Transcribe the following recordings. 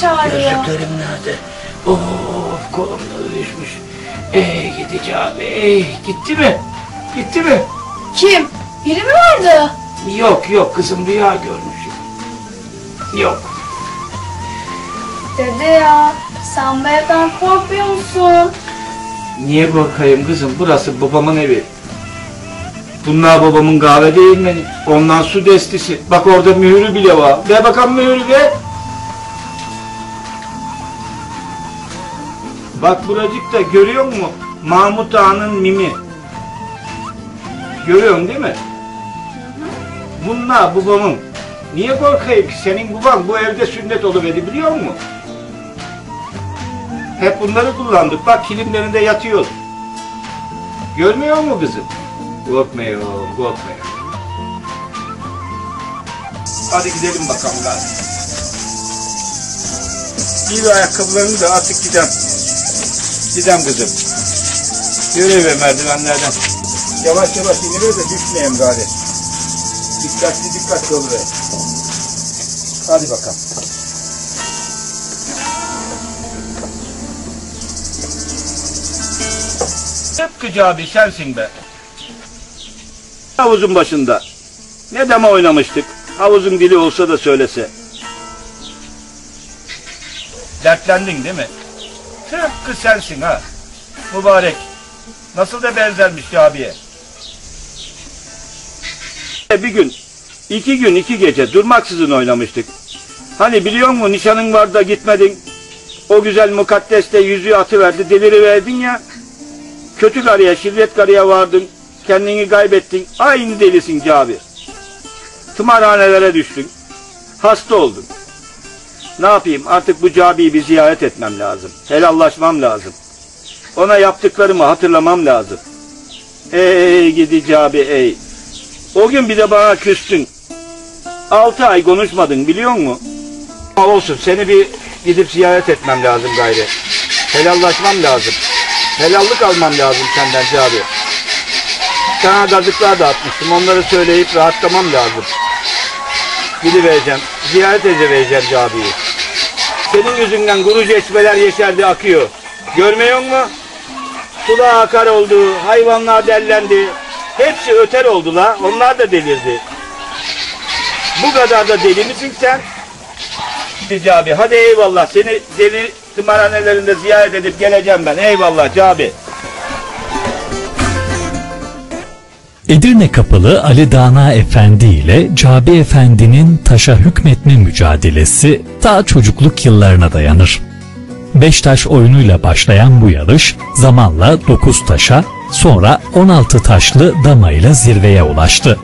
Çağırıyor. Gözlüklerim nerede? Of kolumda düşmüş. Ey gidici abi ey gitti mi? Gitti mi? Kim? Biri mi vardı? Yok yok kızım rüya görmüşüm. Yok. Dede ya. Sen bu evden korkmuyor musun? Niye korkayım kızım? Burası babamın evi. Bunlar babamın kahve değil mi? Ondan su destisi. Bak orada mühürü bile var. Ver bakalım mühürü ver. Bak buracıkta görüyor musun? Mahmut Ağa'nın mimi. Görüyorsun değil mi? Bunlar babamın. Niye korkayım ki? Senin baban bu evde sünnet oluverdi biliyor musun? Hep bunları kullandık. Bak kilimlerinde yatıyor. Görmüyor mu kızım? Korkmuyor, korkmuyor. Hadi gidelim bakalım gari. Giy ayakkabılarını da artık gidem. Gidem kızım. Yürü be merdivenlerden. Yavaş yavaş iniver de düşmeyeyim gari. Dikkatli dikkatli ol be. Hadi bakalım. Tıpkıcı abi sensin be. Havuzun başında. Ne deme oynamıştık. Havuzun dili olsa da söylese. Dertlendin değil mi? Tıpkı sensin ha. Mübarek. Nasıl da benzermiş abiye. Bir gün, iki gün, iki gece durmaksızın oynamıştık. Hani biliyor musun nişanın var da gitmedin. O güzel mukaddes de yüzüğü atıverdi, deliriverdin ya. Kötü karıya, şirret karıya vardın. Kendini kaybettin. Aynı delisin Cabir. Tımarhanelere düştün. Hasta oldun. Ne yapayım artık bu Cabi'yi bir ziyaret etmem lazım. Helallaşmam lazım. Ona yaptıklarımı hatırlamam lazım. Ey gidi Cabi ey. O gün bir de bana küstün. Altı ay konuşmadın biliyor musun? Ama olsun seni bir gidip ziyaret etmem lazım gayrı. Helallaşmam lazım. Helallik almam lazım senden Cabi. Sana gazıklar da atmıştım. Onları söyleyip rahatlamam lazım. Gidivereceğim. Ziyaret edeceğim Cabi'yi. Senin yüzünden kuru çeşmeler yeşerdi akıyor. Görmüyor musun? Sular akar oldu. Hayvanlar dellendi. Hepsi öter oldular. Onlar da delirdi. Bu kadar da deli misin sen? Cabi hadi eyvallah. Seni deli tımarhanelerinde ziyaret edip geleceğim ben. Eyvallah Cabi. Edirne Kapalı Ali Dana Efendi ile Cabi Efendi'nin taşa hükmetme mücadelesi ta çocukluk yıllarına dayanır. Beş taş oyunuyla başlayan bu yarış zamanla 9 taşa sonra 16 taşlı dama ile zirveye ulaştı.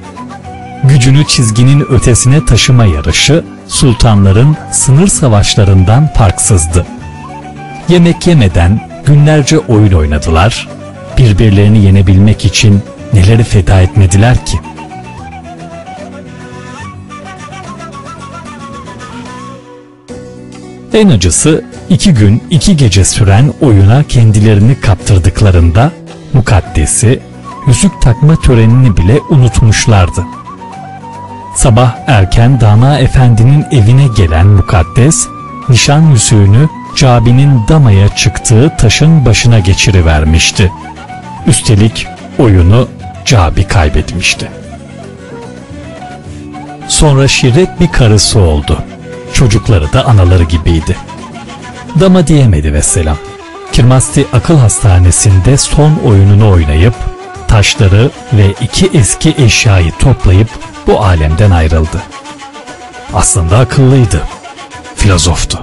Gücünü çizginin ötesine taşıma yarışı sultanların sınır savaşlarından farksızdı. Yemek yemeden günlerce oyun oynadılar, birbirlerini yenebilmek için neleri feda etmediler ki? En acısı iki gün iki gece süren oyuna kendilerini kaptırdıklarında mukaddesi yüzük takma törenini bile unutmuşlardı. Sabah erken Dana Efendi'nin evine gelen mukaddes nişan yüzüğünü Cabi'nin damaya çıktığı taşın başına geçirivermişti. Üstelik oyunu Cabi kaybetmişti. Sonra Şirret bir karısı oldu. Çocukları da anaları gibiydi. Dama diyemedi vesselam. Kirmasti Akıl Hastanesi'nde son oyununu oynayıp taşları ve iki eski eşyayı toplayıp bu alemden ayrıldı. Aslında akıllıydı. Filozoftu.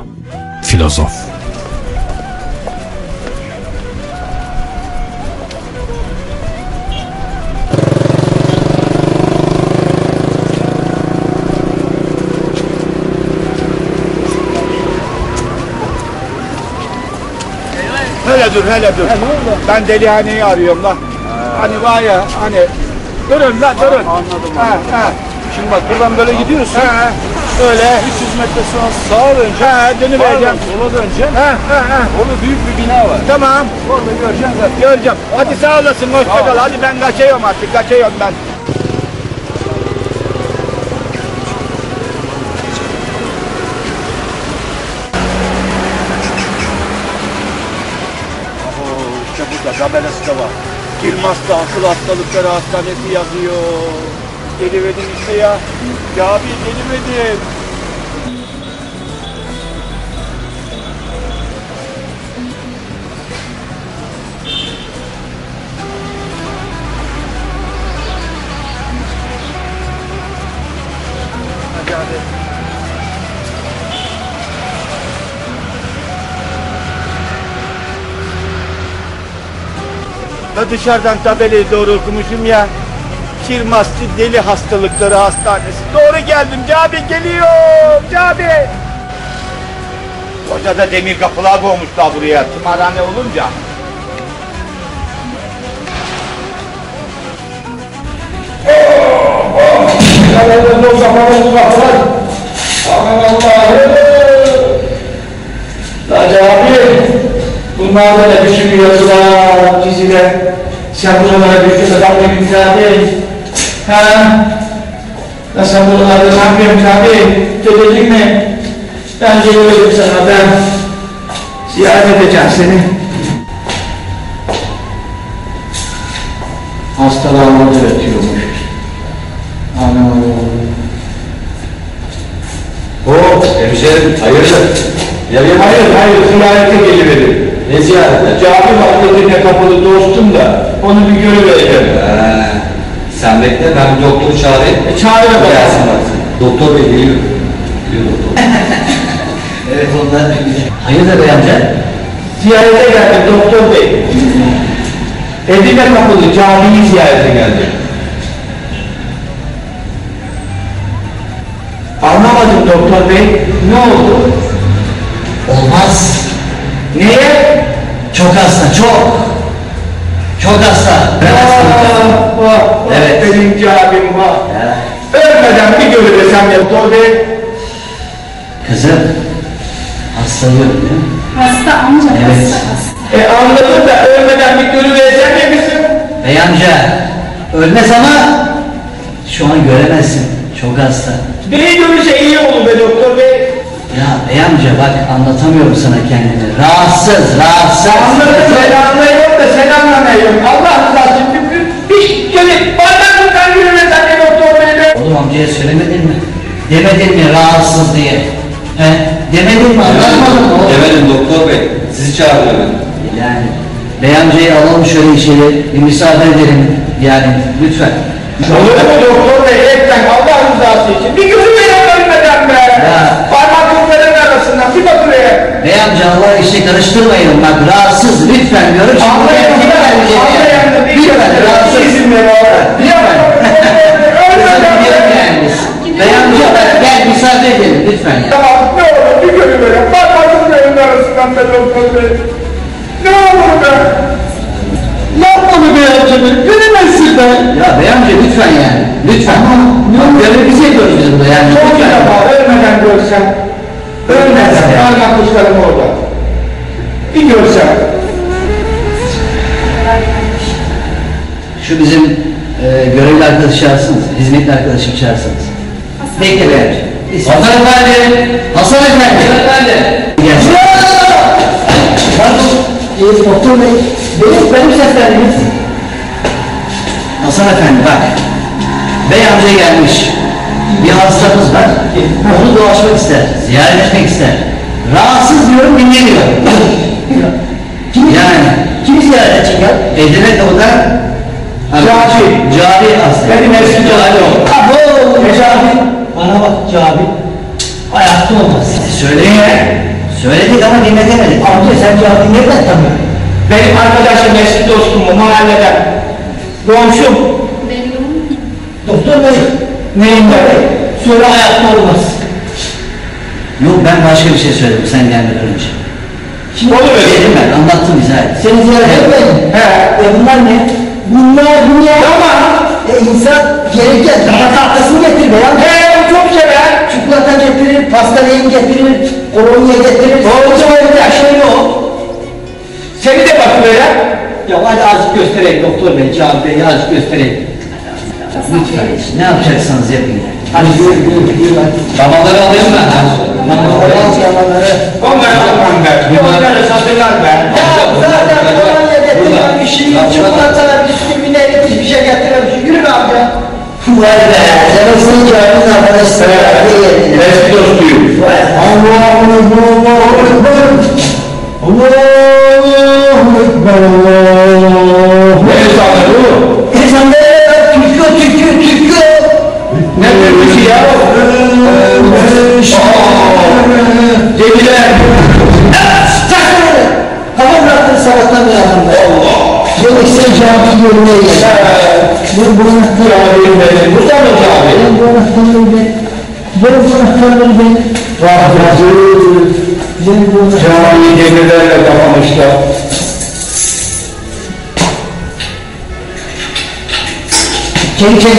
Filozof. Dur hele dur. Ben Delihane'yi arıyorum lan. Hani var ya hani durun lan durun. Anladım. Ha, ha. Şimdi bak buradan böyle gidiyorsun. Ha, öyle. 300 metre sonra sağa döneceksin. Ha, dönüvereceğim. Sola döneceksin. Ha, ha, ha. Orada büyük bir bina var. Tamam. Orada göreceksin zaten. Göreceğim. Hadi sağ olasın. Hoşça kal. Hadi ben kaçıyorum artık. Kaçıyorum ben. Burada tabelası da var. Kilmas'ta akıl hastalıkları hastanesi yazıyor. Geliverdim işte ya. Ya abi geliverdim. Da dışarıdan tabelayı doğru okumuşum ya. Kirmasti Deli Hastalıkları Hastanesi. Doğru geldim. Cabi geliyor. Cabi. Hoca da demir kapılar koymuşlar buraya. Tımarhane olunca. Yanlarında o zamanın kapılar. Aman Allah'ım. Hacı abi. Bunlar da ne biçim yazılar, diziler. Kez adam ne güzeldi. Ha? Ya sen buralarda ne yapıyorsun abi? Dedelik mi? Ben geliyorum sana ben. Ziyaret edeceğim seni. Hastalanma üretiyormuş. Anam. Oo, hemşerim hayırdır? Nereye Hayır hayır ziyarete geliverim. Ne ziyareti? Cami vakfetine kapılı dostum da onu bir görüvereceğim. Ee, sen bekle ben doktor çağırayım. E, çağır bakalım. Doktor bey geliyor. Geliyor doktor. evet onlar Hayırdır bey amca? Ziyarete geldim doktor bey. Edirne kapılı camiyi ziyarete geldim. Anlamadım doktor bey. Ne oldu? Olmaz. Niye? Çok hasta, çok. Çok hasta. Vah, vah, vah, Evet. Benim camim var. Ya, Ölmeden bir görüversem ya doktor bey. Kızım, hastalığı değil mi? Hasta amca Evet. hasta hasta. E anladım da ölmeden bir görüversem ya bizim. Bey amca, ölmez ama şu an göremezsin. Çok hasta. Beni görürse iyi olur be doktor bey. Ya bey amca bak anlatamıyorum sana kendimi. Rahatsız, rahatsız. Anladım ben anlıyorum da sen anlamıyorsun. Allah rızası için bir, bir, bir kere bardaklıktan yürümesen ya doktor bey be. Oğlum amcaya söylemedin mi? Demedin mi rahatsız diye? He? Demedin mi anlatmadın mı oğlum? Demedim doktor bey. Sizi çağırıyor ben. Yani bey amcayı alalım şöyle içeri bir misafir edelim yani lütfen. Olur mu doktor bey lütfen Allah rızası için bir görüverin ölmeden be. Ya. Parmaklıkların arasından bir bakıver. Bey amca Allah işte karıştırmayın bak rahatsız lütfen diyorum. Şimdi Anlayan lütfen, rahatsız. izin ver oğlum. Lütfen. Kızım Ölmeden gidelim be. yani biz. Bey amca bak gel misafir edelim lütfen. Tamam ne olur bir görüverin. Parmaklıkların arasından be doktor bey. Ne olur be. Yapma be be amcanı. Göremezsin be. Ya bey amca lütfen yani. Lütfen. Bak görevimizi yapıyoruz biz burada yani. Çok Lütfen. defa ölmeden görsem, bizim e, görevli arkadaşı çağırsanız, hizmetli arkadaşı çağırsanız. Bekle bey amca. Bir Hasan Efendi! Hasan Efendi! Hasan Efendi! Gelsin. Pardon, e, doktor bey, benim, benim seslendiğiniz. Hasan Efendi bak, bey amca gelmiş. Bir hastamız var, onu dolaşmak ister, ziyaret etmek ister. Rahatsız diyorum, dinlemiyor. yani, kim ziyaret edecek ya? Edirne kapıda Cabi. Cabi hasta. Benim eski cabi o. Abo, Cabi. Bana bak Cabi. Hayatta olmaz. Söyledik. Söyledik ama dinletemedik. Amca sen Cabi'yi nereden tanıyorsun? Benim arkadaşım eski dostum bu mahalleden. Komşum. Olmuyor. Doktor bey. Neyim ben? Şimdi Olur öyle. Dedim ben anlattım izah et. Seni ziyaret etmeyin. He. E bunlar ne? Bunlar bunlar. Tamam. E insan gelirken daha tahtasını getir be ya. He çok sever. Çikolata getirir, pastayı getirir, kolonya getirir. Olacak öyle şey o. Seni de bak böyle. Ya hadi azıcık göstereyim doktor bey, Cevap Bey azıcık göstereyim. Lütfen ne yapacaksanız yapın. Hadi yürü yürü yürü hadi. Babaları alayım ben. Al yalanları. Onları almam ben. Onları satırlar ben. Ya zaten bir şey yok. Çikolata, bisküvi ne hiçbir şey getirememiş. Yürü be amca. Vay be, sen olsun cahil arkadaşlar. Eski dostuyum. Allahu Ekber, Allahu Ekber. Allahu Ekber, Allahu Ne insanlar bu? İnsanlar tükü tükü tükü. Ne bir şey ya? Cemiler. Kafa bıraktın sabahtan uyandım ben. Demek sen cami görmeye gel. Ben bu anahtarı Cami Burada mı cami? Ben bu anahtarı ben. Ben bu anahtarı ben. Ben bu anahtarı Cami demirlerle kapamışlar. Çek çek.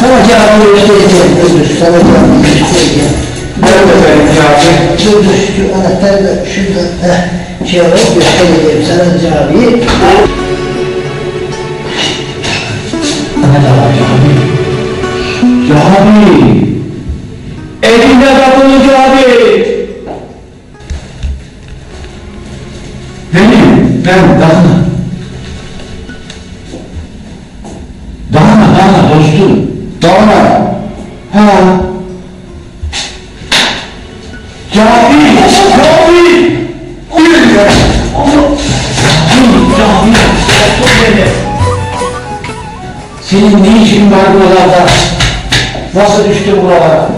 Sana cami göstereceğim. Dur. Sana cami göstereceğim. Nerede benim cami? Dur dur. Şu anahtarı da şuradan heh, şey alıp göstereceğim sana camiyi. Cami. Elinde kapılı cami. Benim, ben Dana. Dana, Senin ne işin var buralarda? Nasıl düştün buralara?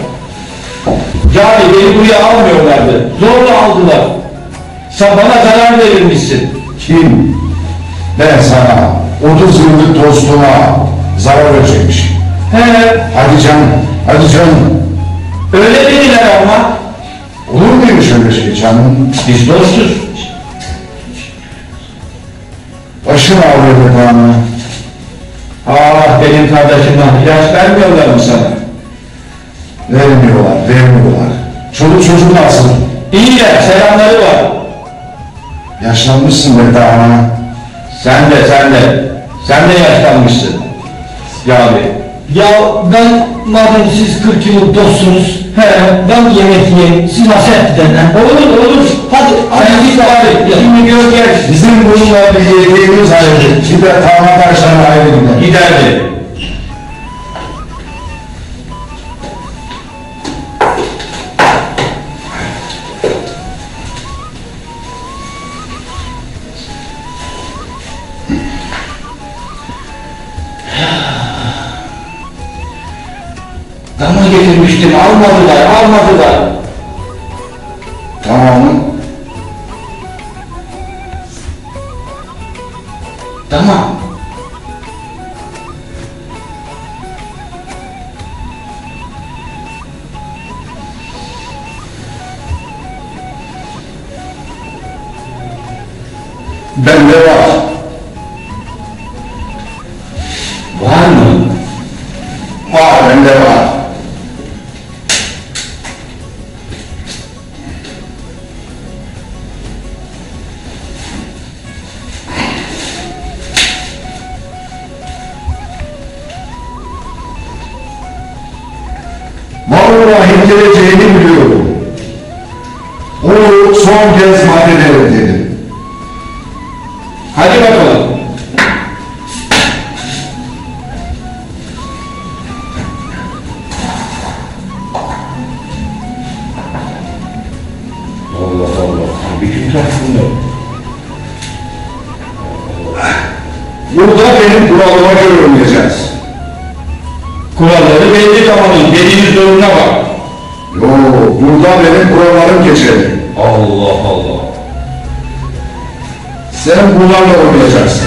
Yani beni buraya almıyorlardı. Zorla aldılar. Sen bana zarar verirmişsin. Kim? Ben sana 30 yıllık dostuma zarar verecekmiş. He, Hadi canım, hadi canım. öyle dediler ama. Olur muymuş öyle şey canım? Biz dostuz. Başım ağrıyor be bana. Ah benim kardeşime ilaç vermiyorlar mı sana? Vermiyorlar, vermiyorlar. Çoluk çocuk nasıl? İyiler, selamları var. Yaşlanmışsın be daha. Sen de, sen de. Sen de yaşlanmışsın. Ya abi. Ya ben madem siz 40 yıllık dostsunuz, he, ben yemek yiyeyim, siz hasret denen. Olur, olur. Hadi, Sen git bari. Şimdi gör gel. Bizim bununla bir yediğimiz ayrı. Bir de tamam taşları ayrı gider. Giderdi. Getirmiştim, almadılar, almadılar. Tamam. Tamam. Bende var. Var son kez mahvederim dedim. Hadi bakalım. Allah Allah. Bir kim tarafında? Burada benim kuralıma göre oynayacağız. Kuralları belli tamamın. Dediğiniz durumuna bak. Yo, burada benim kurallarım geçerli. Allah Allah. Sen bunlarla oynayacaksın.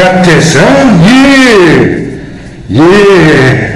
Mukaddes ha? Ye! Ye!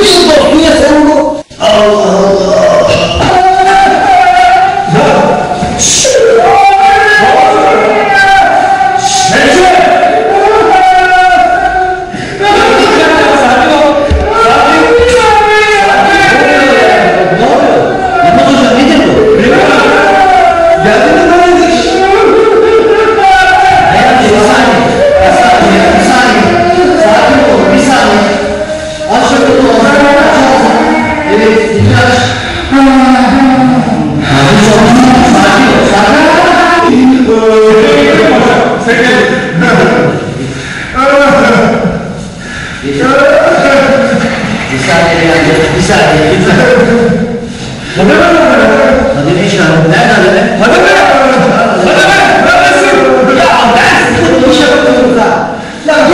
Küsüşmüşsünüz? 40 yıl dostun ya Bir saniye. Bir saniye. Lütfen. Hadi ne işaret? Nerede be! Hadi be! Neredesin? Ya ben bu işe bakıyorum da. Ya ya.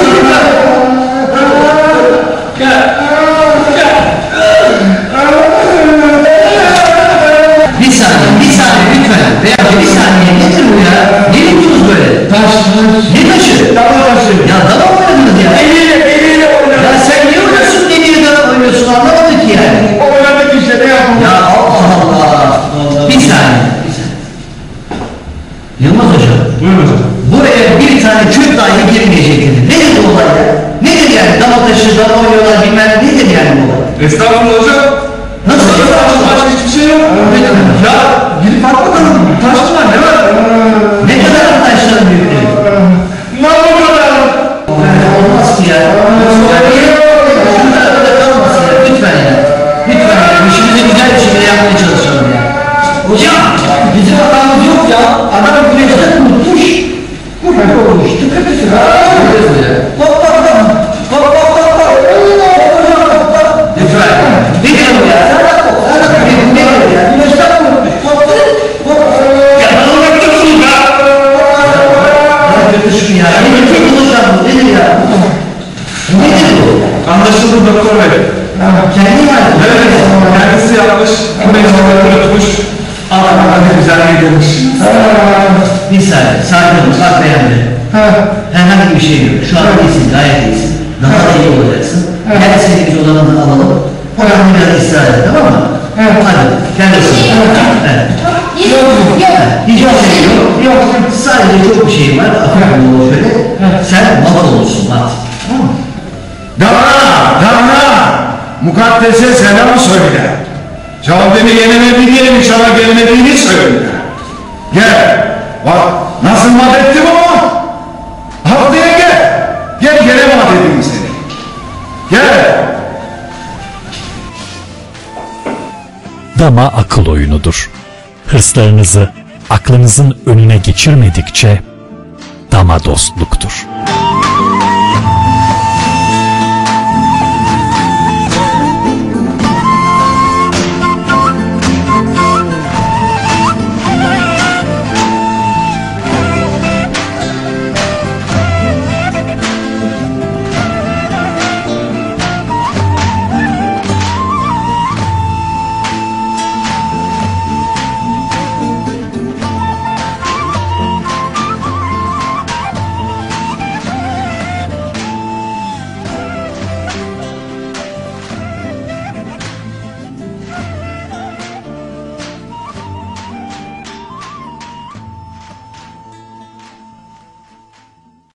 Gel. Bir saniye, bir saniye lütfen. Beyefendi bir saniye. Nedir bu ya? Ne yapıyorsunuz böyle? Taş, taş. Ne taşı? Dava taşı. Ya dava oynadınız ya? Eliyle, eliyle oynadım. Ya sen ki yani. Oynadık işte ne yapalım? Ya Allah Allah. Bir saniye. Yılmaz hocam. Buyurun hocam. Buraya bir tane çöp dahi girmeyecekti. Nedir bu olay ya? Nedir yani? Dama taşı, dama oynuyorlar bilmem ne. Nedir yani bu olay? Estağfurullah hocam. Nasıl? Başka hiçbir şey yok. Ne? Ya Hadi güzel gidiyormuş. Bir saniye, sakin olun, bak beğendi. Herhangi bir şey yok. Şu an iyisin, gayet iyisin. Daha da iyi olacaksın. Seni bir odanından alalım. Odanı biraz istirahat et, tamam mı? Hadi, de Evet. Yok. Hiç şey yok. Yok. Sadece çok bir şey var. Aklımda o şöyle. Sen mat olursun, mat. Tamam mı? Dana! Mukaddese selam söyle. Cevabını yenemediğini, inşallah gelemediğini söyle. Gel. Bak nasıl mat ettim ama. Haftaya gel. Gel gene mat edeyim seni. Gel. Dama akıl oyunudur. Hırslarınızı aklınızın önüne geçirmedikçe dama dostluktur.